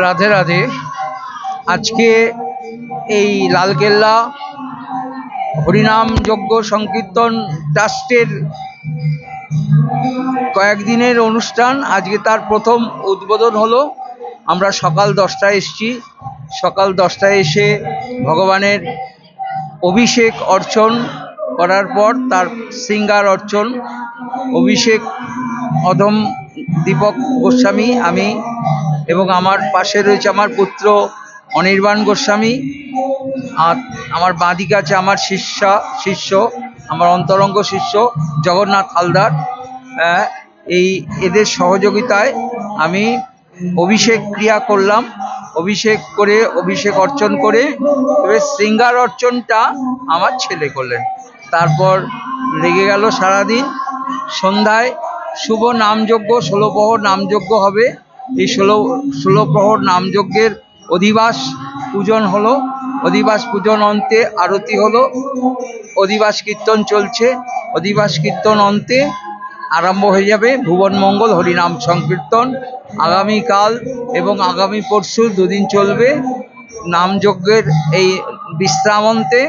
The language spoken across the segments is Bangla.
রাধে রাধে। আজকে এই লালকেল্লা হরিনাম যজ্ঞ সংকীর্তন ট্রাস্টের কয়েকদিনের অনুষ্ঠান। আজকে তার প্রথম উদ্বোধন হলো। আমরা সকাল দশটায় এসেছি। সকাল দশটায় এসে ভগবানের অভিষেক অর্চন করার পর তার সিঙ্গার অর্চন, অভিষেক অধম দীপক গোস্বামী আমি এবং আমার পাশে রয়েছে আমার পুত্র অনির্বাণ গোস্বামী, আর আমার বাঁদিকে আছে আমার শিষ্যা, শিষ্য, আমার অন্তরঙ্গ শিষ্য জগন্নাথ হালদার। এই এদের সহযোগিতায় আমি অভিষেক ক্রিয়া করলাম, অভিষেক করে, অভিষেক অর্চন করে, এবার শৃঙ্গার অর্চনটা আমার ছেলে করলেন। তারপর লেগে গেল সারাদিন। সন্ধ্যায় শুভ নামযজ্ঞ ষোলো প্রহর নামযজ্ঞ হবে। এই ষোলো ষোলো প্রহর নামযজ্ঞের অধিবাস পূজন হলো। অধিবাস পূজন অন্তে আরতি হলো। অধিবাস কীর্তন চলছে। অধিবাস কীর্তন অন্তে আরম্ভ হয়ে যাবে। ভুবন মঙ্গল, হরিনাম সংকীর্তন। আগামীকাল এবং আগামী পরশু দুদিন চলবে নামযজ্ঞের এই বিশ্রামন্তে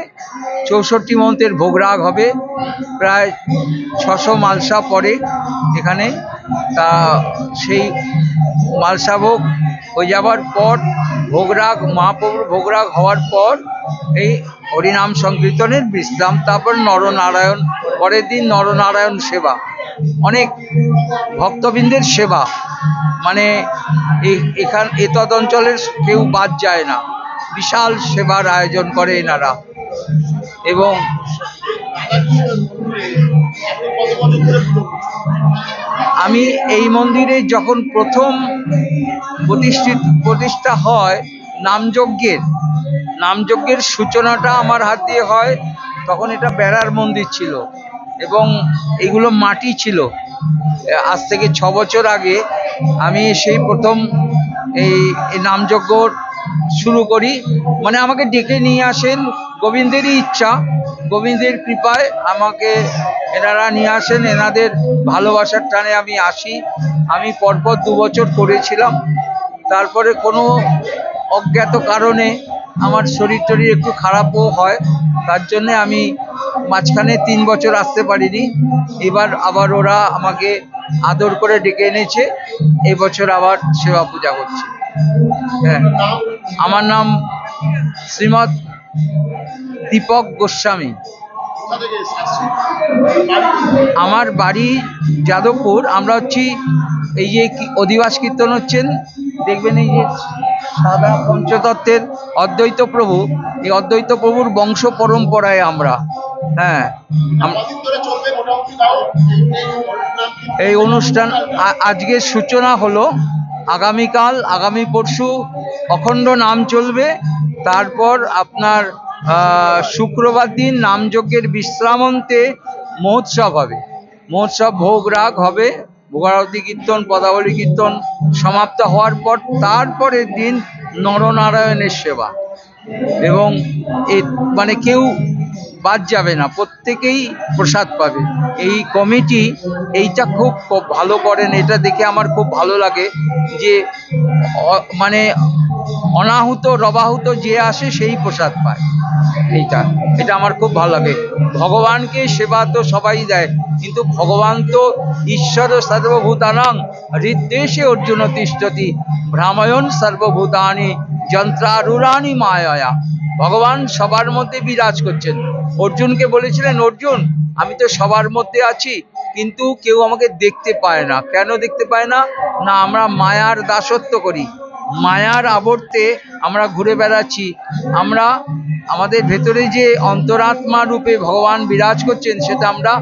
চৌষট্টি মন্ত্রের ভোগরাগ হবে। প্রায় ছশো মালসা পরে এখানে। তা সেই মালসা ভোগ হয়ে যাবার পর, ভোগরাগ মহাপ্রভুর ভোগরাগ হওয়ার পর এই হরিনাম সংকীর্তনের বিশ্রাম, তারপর নরনারায়ণ, পরের দিন নরনারায়ণ সেবা। অনেক ভক্তবৃন্দের সেবা। মানে এখান এতদ অঞ্চলের কেউ বাদ যায় না। বিশাল সেবার আয়োজন করে এনারা। এবং? আমি এই মন্দিরে যখন প্রথম প্রতিষ্ঠিত, প্রতিষ্ঠা হয়, নামযজ্ঞের নামযজ্ঞের সূচনাটা আমার হাত দিয়ে হয়, তখন এটা বেড়ার মন্দির ছিল এবং এগুলো মাটি ছিল আজ থেকে ছ বছর আগে আমি সেই প্রথম এই এই নামযজ্ঞ শুরু করি। মানে আমাকে ডেকে নিয়ে আসেন গোবিন্দেরই ইচ্ছা, গোবিন্দের কৃপায় আমাকে এনারা নিয়ে আসেন। এনাদের ভালোবাসার টানে আমি আসি। আমি পরপর দু বছর করেছিলাম। তারপরে কোনো অজ্ঞাত কারণে আমার শরীর টরীর একটু খারাপও হয়। তার জন্যে আমি মাঝখানে তিন বছর আসতে পারিনি। এবার আবার ওরা আমাকে আদর করে ডেকে এনেছে। এবছর আবার সেবা পূজা করছি। হ্যাঁ। আমার নাম শ্রীমৎ দীপক গোস্বামী। আমার বাড়ি যাদবপুর। আমরা হচ্ছি এই যে অধিবাস কীর্তন হচ্ছেন। দেখবেন এই যে সাদা পঞ্চতত্ত্বের অদ্বৈত প্রভু। এই অদ্বৈত প্রভুর বংশ পরম্পরায় আমরা। হ্যাঁ। এই অনুষ্ঠান আজকের সূচনা হলো আগামীকাল, আগামী পরশু অখণ্ড নাম চলবে। তারপর আপনার শুক্রবার দিন নামযজ্ঞের বিশ্রামন্তে মহোৎসব হবে। মহোৎসব ভোগ রাগ হবে। ভোগারতি কীর্তন, পদাবলী কীর্তন সমাপ্ত হওয়ার পর তারপরের দিন নরনারায়ণের সেবা। এবং এ মানে কেউ বাদ যাবে না, প্রত্যেকেই প্রসাদ পাবে। এই কমিটি এইটা খুব ভালো করেন, এটা দেখে আমার খুব ভালো লাগে যে মানে অনাহুত, রবাহুত যে আসে সেই প্রসাদ পায়। এইটা, এটা আমার খুব ভালো লাগে। ভগবানকে সেবা তো সবাই দেয়, কিন্তু ভগবান তো ঈশ্বর সর্বভূতানাং হৃদ্দেশে অর্জুন তিষ্ঠতি ভ্রামায়ণ সর্বভূতানি যন্ত্রারুরানি মায়া ভগবান সবার মধ্যে বিরাজ করছেন। অর্জুনকে বলেছিলেন, অর্জুন, আমি তো সবার মধ্যে আছি, কিন্তু কেউ আমাকে দেখতে পায় না। কেন দেখতে পায় না? না, আমরা মায়ার দাসত্ব করি। মায়ার আবর্তে আমরা ঘুরে বেড়াচ্ছি। আমরা আমাদের ভেতরে যে অন্তরাত্মা রূপে ভগবান বিরাজ করছেন সেটা আমরা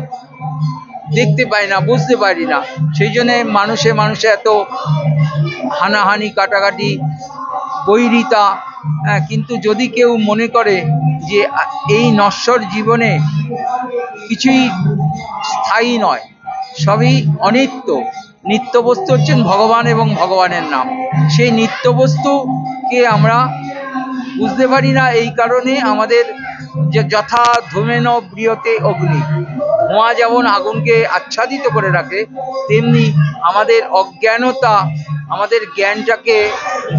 দেখতে পাই না, বুঝতে পারি না। সেই জন্যে মানুষে মানুষে এত হানাহানি, কাটাকাটি, বৈরিতা হ্যাঁ কিন্তু যদি কেউ মনে করে যে এই নশ্বর জীবনে কিছুই স্থায়ী নয়, সবই অনিত্য নিত্য বস্তু হচ্ছেন ভগবান এবং ভগবানের নাম। সেই নিত্য বস্তুকে আমরা বুঝতে পারি না, এই কারণে আমাদের যে যথা ধূমেন প্রিয়তে অগ্নি, ধোঁয়া যেমন আগুনকে আচ্ছাদিত করে রাখে, তেমনি আমাদের অজ্ঞানতা আমাদের জ্ঞানটাকে,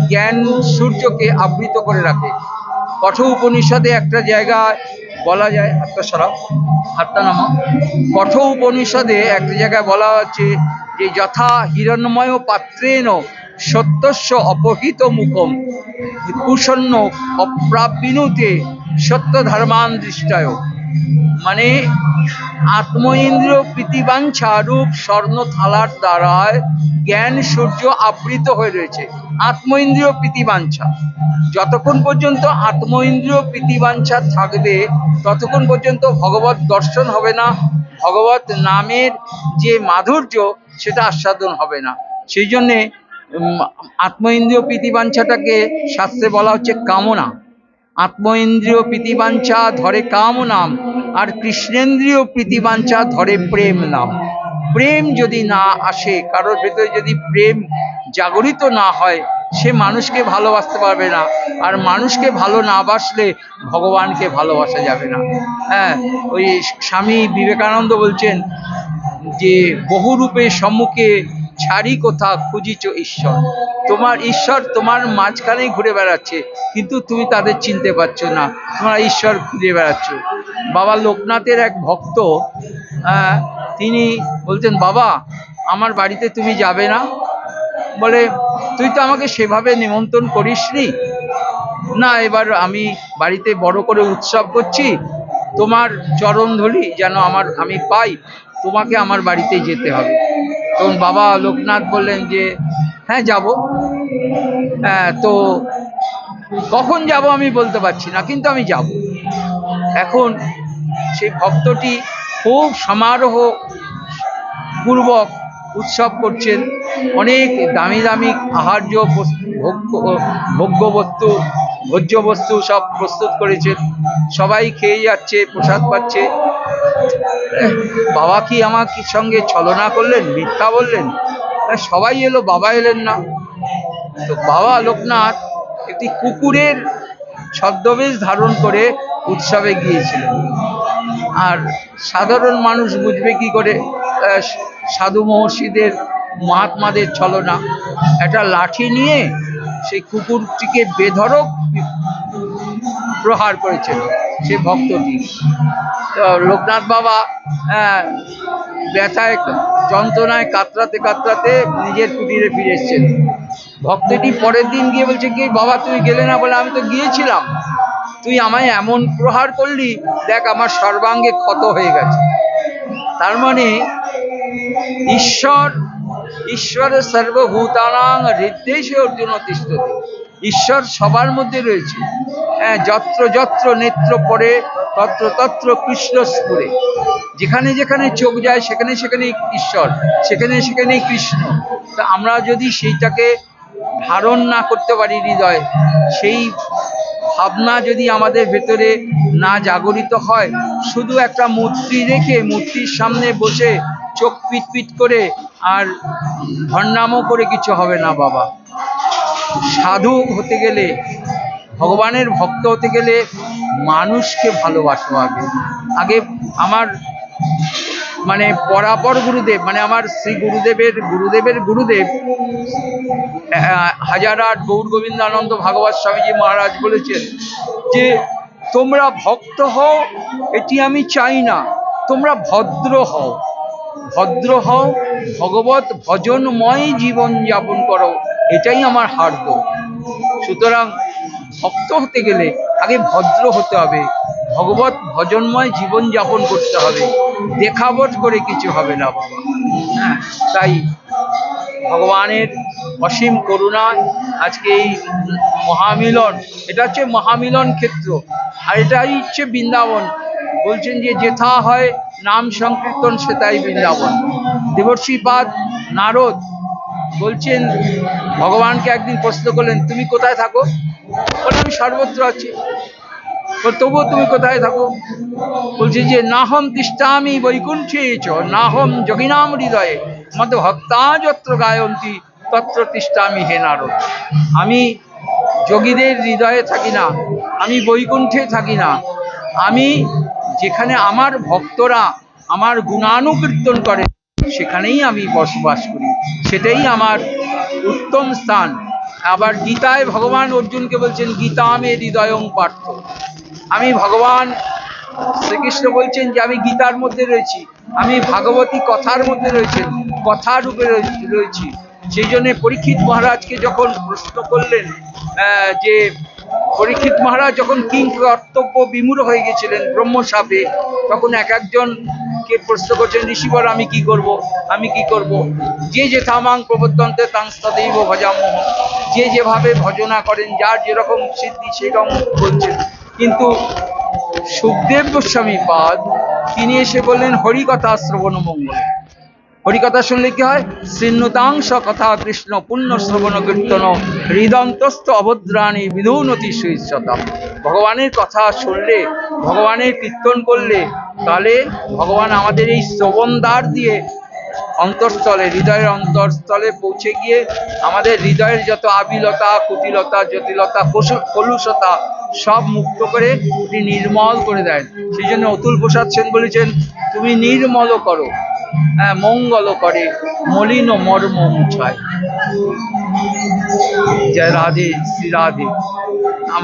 জ্ঞান সূর্যকে আবৃত করে রাখে। কঠোর উপনিষদে একটা জায়গায় বলা যায়, হাতটা সরাও, হাতটা নামা কঠোর উপনিষদে একটা জায়গায় বলা হচ্ছে যে, যথা হিরণ্ময় পাত্রেণ সত্যস্য অপহিত মুখম কুষণ্য অপ্রাপিনুতে সত্য ধর্মান দৃষ্টায় মানে আত্ম ইন্দ্রিয় প্রীতিবাঞ্ছা রূপ স্বর্ণ থালার দ্বারায় জ্ঞান সূর্য আবৃত হয়ে রয়েছে। আত্ম ইন্দ্রিয় প্রীতিবাঞ্ছা। যতক্ষণ পর্যন্ত আত্ম ইন্দ্রিয় প্রীতিবাঞ্ছা থাকবে ততক্ষণ পর্যন্ত ভগবত দর্শন হবে না। ভগবত নামের যে মাধুর্য সেটা আস্বাদন হবে না। সেই জন্যে উম, আত্ম ইন্দ্রিয় প্রীতিবাঞ্ছাটাকে শাস্ত্রে বলা হচ্ছে কামনা। আত্ম ইন্দ্রিয় প্রীতিবাঞ্ছা ধরে কাম নাম, আর কৃষ্ণেন্দ্রিয় প্রীতিবাঞ্ছা ধরে প্রেম নাম। প্রেম যদি না আসে, কারোর ভেতরে যদি প্রেম জাগরিত না হয়, সে মানুষকে ভালোবাসতে পারবে না। আর মানুষকে ভালো না বাসলে ভগবানকে ভালোবাসা যাবে না। হ্যাঁ ওই স্বামী বিবেকানন্দ বলছেন যে, বহুরূপে সম্মুখে ছাড়ি কোথা খুঁজিছ ঈশ্বর? তোমার ঈশ্বর তোমার মাঝখানেই ঘুরে বেড়াচ্ছে, কিন্তু তুমি তাদের চিনতে পারছ না। তোমরা ঈশ্বর ঘুরে বেড়াচ্ছ। বাবা লোকনাথের এক ভক্ত তিনি বলতেন, বাবা, আমার বাড়িতে তুমি যাবে না? বলে, তুই তো আমাকে সেভাবে নিমন্ত্রণ করিসনি? না, এবার আমি বাড়িতে বড় করে উৎসব করছি। তোমার চরণধুলি যেন আমার, আমি পাই। তোমাকে আমার বাড়িতে যেতে হবে। তখন বাবা লোকনাথ বললেন যে হ্যাঁ যাব। হ্যাঁ তো কখন যাব আমি বলতে পারছি না, কিন্তু আমি যাব। এখন সেই ভক্তটি খুব সমারোহ পূর্বক উৎসব করছেন। অনেক দামি দামি আহার্য ভোগ্য বস্তু ভোজ্য বস্তু সব প্রস্তুত করেছেন। সবাই খেয়ে যাচ্ছে, প্রসাদ পাচ্ছে। বাবা কি আমার কি সঙ্গে ছলনা করলেন, মিথ্যা বললেন? সবাই এলো, বাবা এলেন না। তো বাবা লোকনাথ একটি কুকুরের ছদ্মবেশ ধারণ করে উৎসবে গিয়েছিলেন। আর সাধারণ মানুষ বুঝবে কি করে? সাধু মহর্ষিদের, মহাত্মাদের ছলনা। একটা লাঠি নিয়ে সেই কুকুরটিকে বেধড়ক প্রহার করেছেন। সে ভক্তটি। তো লোকনাথ বাবা আহ, ব্যথায় যন্ত্রণায় কাতরাতে কাতরাতে নিজের কুটিরে ফিরে এসছেন। ভক্তটি পরের দিন গিয়ে বলছে কি বাবা তুই গেলে না? বলে আমি তো গিয়েছিলাম। তুই আমায় এমন প্রহার করলি দেখ আমার সর্বাঙ্গে ক্ষত হয়ে গেছে। তার মানে ঈশ্বর ঈশ্বরের সর্বভূতানাং হৃদ্দেশে অর্জুন তিষ্ঠতি ঈশ্বর সবার মধ্যে রয়েছে। হ্যাঁ যত্র যত্র নেত্র পড়ে, তত্র তত্র কৃষ্ণ স্ফুরে যেখানে যেখানে চোখ যায়, সেখানে সেখানেই ঈশ্বর, সেখানে সেখানেই কৃষ্ণ। তা আমরা যদি সেইটাকে ধারণ না করতে পারি হৃদয়, সেই ভাবনা যদি আমাদের ভেতরে না জাগরিত হয়, শুধু একটা মূর্তি রেখে, মূর্তির সামনে বসে চোখ পিট পিট করে, আর ধর্নামও করে কিছু হবে না বাবা। সাধু হতে গেলে ভগবানের ভক্ত হতে গেলে মানুষকে ভালোবাসো আগে আগে আমার মানে পরাপর গুরুদেব মানে আমার শ্রী গুরুদেবের গুরুদেবের গুরুদেব আহ, হাজার আট গৌর গোবিন্দানন্দ ভাগবত স্বামীজি মহারাজ বলেছেন যে তোমরা ভক্ত হও এটি আমি চাই না। তোমরা ভদ্র হও। ভদ্র হও ভগবত ভজনময় জীবন যাপন করো। এটাই আমার হার্দ সুতরাং ভক্ত হতে গেলে আগে ভদ্র হতে হবে। ভগবত ভজনময় জীবন যাপন করতে হবে। দেখাবট করে কিছু হবে না বাবা। হ্যাঁ তাই ভগবানের অসীম করুণা আজকে এই মহামিলন, এটা হচ্ছে মহামিলন ক্ষেত্র। আর এটাই হচ্ছে বৃন্দাবন। বলছেন যে যেথা হয় নাম সংকীর্তন সেটাই বৃন্দাবন। দেবর্ষীপাদ নারদ বলছেন, ভগবানকে একদিন প্রশ্ন করলেন, তুমি কোথায় থাকো? বলে, আমি সর্বত্র আছি। তবুও তুমি কোথায় থাকো? বলছে যে, নাহম তিষ্ঠামি বৈকুণ্ঠে চ, নাহম যোগিনাম হৃদয়ে মত ভক্তা যত্র গায়ন্তী, তত্র তিষ্ঠামি হে নারদ। আমি যোগীদের হৃদয়ে থাকি না, আমি বৈকুণ্ঠে থাকি না, আমি যেখানে আমার ভক্তরা আমার গুণানুকীর্তন করে সেখানেই আমি বসবাস করি। সেটাই আমার উত্তম স্থান। আবার গীতায় ভগবান অর্জুনকে বলছেন, গীতা মে হৃদয়ং পার্থ। আমি ভগবান শ্রীকৃষ্ণ বলছেন যে, আমি গীতার মধ্যে রয়েছি। আমি ভাগবতী কথার মধ্যে রয়েছেন কথা রূপে রয়ে- রয়েছি। সেই জন্য পরীক্ষিত মহারাজকে যখন প্রশ্ন করলেন যে পরীক্ষিত মহারাজ যখন কিং কর্তব্য বিমূঢ় হয়ে গেছিলেন ব্রহ্মসাপে, তখন এক একজনকে প্রশ্ন করছেন ঋষিবর আমি কি করব? আমি কি করব? যে যে থামাং প্রবর্তন্তে তাংস্তদৈব ভজামোহ। যে যেভাবে ভজনা করেন, যার যেরকম সিদ্ধি, সেরকম বলছেন। কিন্তু সুখদেব গোস্বামী পাদ, তিনি এসে বললেন, হরিকথা শ্রবণ মঙ্গল। হরিকথা শুনলে কি হয়? শৃণ্যতাংশ কথা কৃষ্ণ পুণ্য শ্রবণ কীর্তন হৃদন্তস্থ অভদ্রাণী বিধুনতি সুইচ্ছতা ভগবানের কথা শুনলে, ভগবানের কীর্তন করলে, তাহলে ভগবান আমাদের এই শ্রবণদ্বার দিয়ে অন্তঃস্থলে, হৃদয়ের অন্তঃস্থলে পৌঁছে গিয়ে আমাদের হৃদয়ের যত আবিলতা, কুটিলতা, জটিলতা কলুষতা সব মুক্ত করে এটি নির্মল করে দেন। সেই জন্য অতুল প্রসাদ সেন বলেছেন, তুমি নির্মল করো হ্যাঁ মঙ্গল করে, মলিন মর্ম মুছায়। জয় রাধে, শ্রী রাধে। আমার